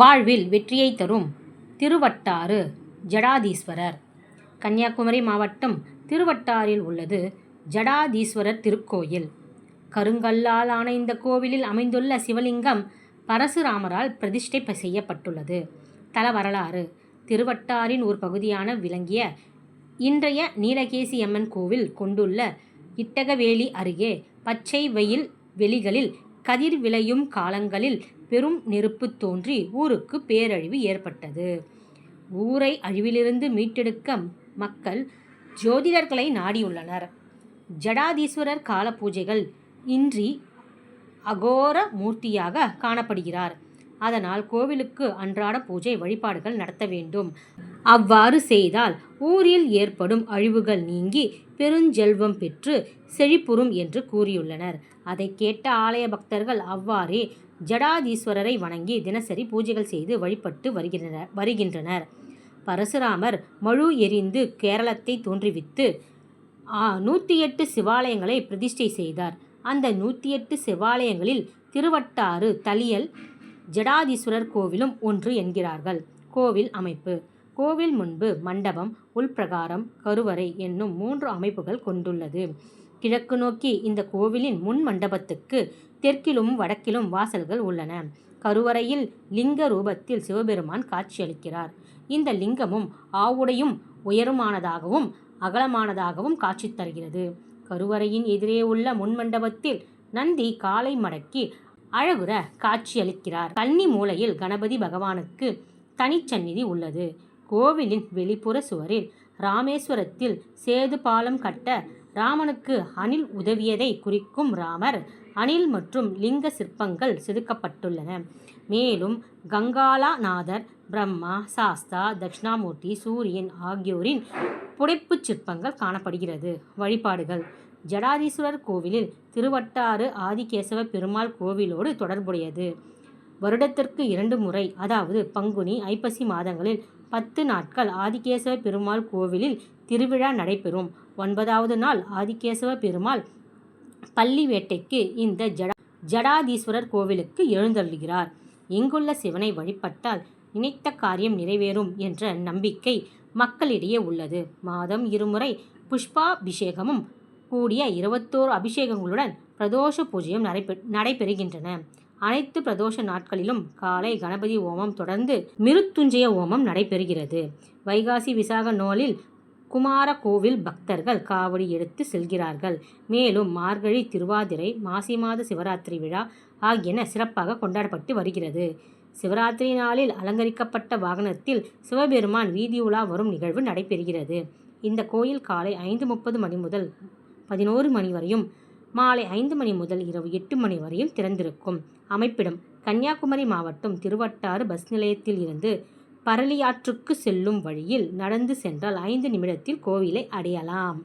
வாழ்வில் வெற்றியை தரும் திருவட்டாறு ஜடாதீஸ்வரர். கன்னியாகுமரி மாவட்டம் திருவட்டாறில் உள்ளது ஜடாதீஸ்வரர் திருக்கோயில். கருங்கல்லால் ஆன இந்த கோவிலில் அமைந்துள்ள சிவலிங்கம் பரசுராமரால் பிரதிஷ்டை செய்யப்பட்டுள்ளது. தல வரலாறு. திருவட்டாரின் ஒரு பகுதியான விளங்கிய இன்றைய நீலகேசி அம்மன் கோவில் கொண்டுள்ள இட்டகவேலி அருகே பச்சை வெயில் வெளிகளில் கதிர் விளையும் காலங்களில் பெரும் நெருப்பு தோன்றி ஊருக்கு பேரழிவு ஏற்பட்டது. ஊரை அழிவிலிருந்து மீட்டெடுக்க மக்கள் ஜோதிடர்களை நாடியுள்ளனர். ஜடாதீஸ்வரர் கால பூஜைகள் இன்றி அகோர மூர்த்தியாக காணப்படுகிறார். அதனால் கோவிலுக்கு அன்றாட பூஜை வழிபாடுகள் நடத்த வேண்டும். அவ்வாறு செய்தால் ஊரில் ஏற்படும் அழிவுகள் நீங்கி பெருஞ்செல்வம் பெற்று செழிப்புறும் என்று கூறியுள்ளனர். அதை கேட்ட ஆலய பக்தர்கள் அவ்வாறே ஜடாதீஸ்வரரை வணங்கி தினசரி பூஜைகள் செய்து வழிபட்டு வருகின்றனர் வருகின்றனர். பரசுராமர் மழு எரிந்து கேரளத்தை தோன்றுவித்து நூற்றி எட்டு சிவாலயங்களை பிரதிஷ்டை செய்தார். அந்த நூற்றி எட்டு சிவாலயங்களில் திருவட்டாறு தளியல் ஜடாதீஸ்வரர் கோவிலும் ஒன்று என்கிறார்கள். கோவில் அமைப்பு. கோவில் முன்பு மண்டபம் உள்பிரகாரம் கருவறை என்னும் மூன்று அமைப்புகள் கொண்டுள்ளது. கிழக்கு நோக்கி இந்த கோவிலின் முன் மண்டபத்துக்கு தெற்கிலும் வடக்கிலும் வாசல்கள் உள்ளன. கருவறையில் லிங்க ரூபத்தில் சிவபெருமான் காட்சியளிக்கிறார். இந்த லிங்கமும் ஆவுடையும் உயரமானதாகவும் அகலமானதாகவும் காட்சி தருகிறது. கருவறையின் எதிரே உள்ள முன்மண்டபத்தில் நந்தி காலை மடக்கி அழகுற காட்சியளிக்கிறார். கன்னி மூலையில் கணபதி பகவானுக்கு தனிச்சந்நிதி உள்ளது. கோவிலின் வெளிப்புற சுவரில் ராமேஸ்வரத்தில் சேது பாலம் கட்ட ராமனுக்கு அணில் உதவியதை குறிக்கும் ராமர் அணில் மற்றும் லிங்க சிற்பங்கள் செதுக்கப்பட்டுள்ளன. மேலும் கங்காலாநாதர் பிரம்மா சாஸ்தா தட்சிணாமூர்த்தி சூரியன் ஆகியோரின் புடைப்புச் சிற்பங்கள் காணப்படுகிறது. வழிபாடுகள். ஜடாதீஸ்வரர் கோவிலில் திருவட்டாறு ஆதிகேசவ பெருமாள் கோவிலோடு தொடர்புடையது. வருடத்திற்கு இரண்டு முறை அதாவது பங்குனி ஐப்பசி மாதங்களில் பத்து நாட்கள் ஆதிகேசவ பெருமாள் கோவிலில் திருவிழா நடைபெறும். ஒன்பதாவது நாள் ஆதிகேசவ பெருமாள் பள்ளி வேட்டைக்கு இந்த ஜடா ஜடாதீஸ்வரர் கோவிலுக்கு எழுந்தள்ளுகிறார் இங்குள்ள சிவனை வழிபட்டால் நினைத்த காரியம் நிறைவேறும் என்ற நம்பிக்கை மக்களிடையே உள்ளது. மாதம் இருமுறை புஷ்பாபிஷேகமும் கூடிய இருபத்தோரு அபிஷேகங்களுடன் பிரதோஷ பூஜையும் நடைபெ நடைபெறுகின்றன. அனைத்து பிரதோஷ நாட்களிலும் காலை கணபதி ஓமம் தொடர்ந்து மிருத்துஞ்சய ஓமம் நடைபெறுகிறது. வைகாசி விசாக நோலில் குமார கோவில் பக்தர்கள் காவடி எடுத்து செல்கிறார்கள். மேலும் மார்கழி திருவாதிரை மாசி மாத சிவராத்திரி விழா ஆகியன சிறப்பாக கொண்டாடப்பட்டு வருகிறது. சிவராத்திரி நாளில் அலங்கரிக்கப்பட்ட வாகனத்தில் சிவபெருமான் வீதி உலா வரும் நிகழ்வு நடைபெறுகிறது. இந்த கோயில் காலை ஐந்து முப்பது மணி முதல் பதினோரு மணி வரையும் மாலை ஐந்து மணி முதல் இரவு எட்டு மணி வரையும் திறந்திருக்கும். அமைப்பிடம் கன்னியாகுமரி மாவட்டம் திருவட்டாறு பஸ் நிலையத்தில் இருந்து பரளியாற்றுக்கு செல்லும் வழியில் நடந்து சென்றால் ஐந்து நிமிடத்தில் கோவிலை அடையலாம்.